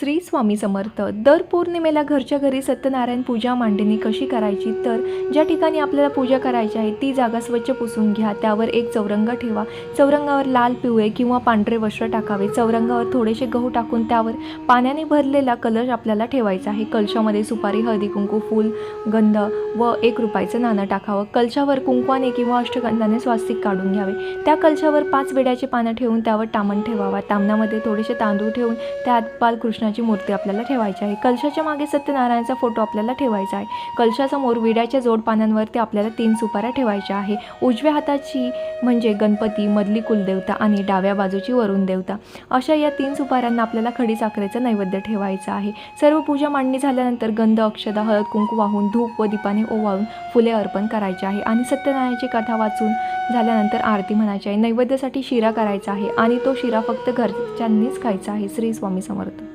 श्री स्वामी समर्थ. दर पौर्णिमेला घरच्या घरी सत्यनारायण पूजा मांडणी कशी करायची? तर ज्या ठिकाणी आपल्याला पूजा करायची आहे ती जागा स्वच्छ पुसून घ्या. त्यावर एक चौरंग ठेवा. चौरंगावर लाल पिवळे किंवा पांढरे वस्त्र टाकावे. चौरंगावर थोडेसे गहू टाकून त्यावर पाण्याने भरलेला कलश आपल्याला ठेवायचा आहे. कलशामध्ये सुपारी हळदी कुंकू फूल गंध व एक रुपयाचं नाणं टाकावं. कलशावर कुंकवाने किंवा अष्टगंधाने स्वास्तिक काढून घ्यावे. त्या कलशावर पाच वेड्याची पानं ठेवून त्यावर तामण ठेवावा. तामणामध्ये थोडेसे तांदूळ ठेवून त्यात कृष्णाची मूर्ती आपल्याला ठेवायची आहे. कलशाच्या मागे सत्यनारायणचा फोटो आपल्याला ठेवायचा आहे. कलशासमोर विड्याच्या जोड पानांवरती आपल्याला तीन सुपाऱ्या ठेवायच्या आहे. उजव्या हाताची म्हणजे गणपती मधली कुलदेवता आणि डाव्या बाजूची वरुण देवता. अशा या तीन सुपाऱ्यांना आपल्याला खडी साखरेचं नैवेद्य ठेवायचं आहे. सर्व पूजा मांडणी झाल्यानंतर गंध अक्षदा हळद कुंकू वाहून धूप व दीपाने ओवाळून फुले अर्पण करायचे आहे. आणि सत्यनारायणाची कथा वाचून झाल्यानंतर आरती म्हणायची आहे. नैवेद्यासाठी शिरा करायचा आहे आणि तो शिरा फक्त घरच्यांनीच खायचा आहे. श्री स्वामी समर्थ.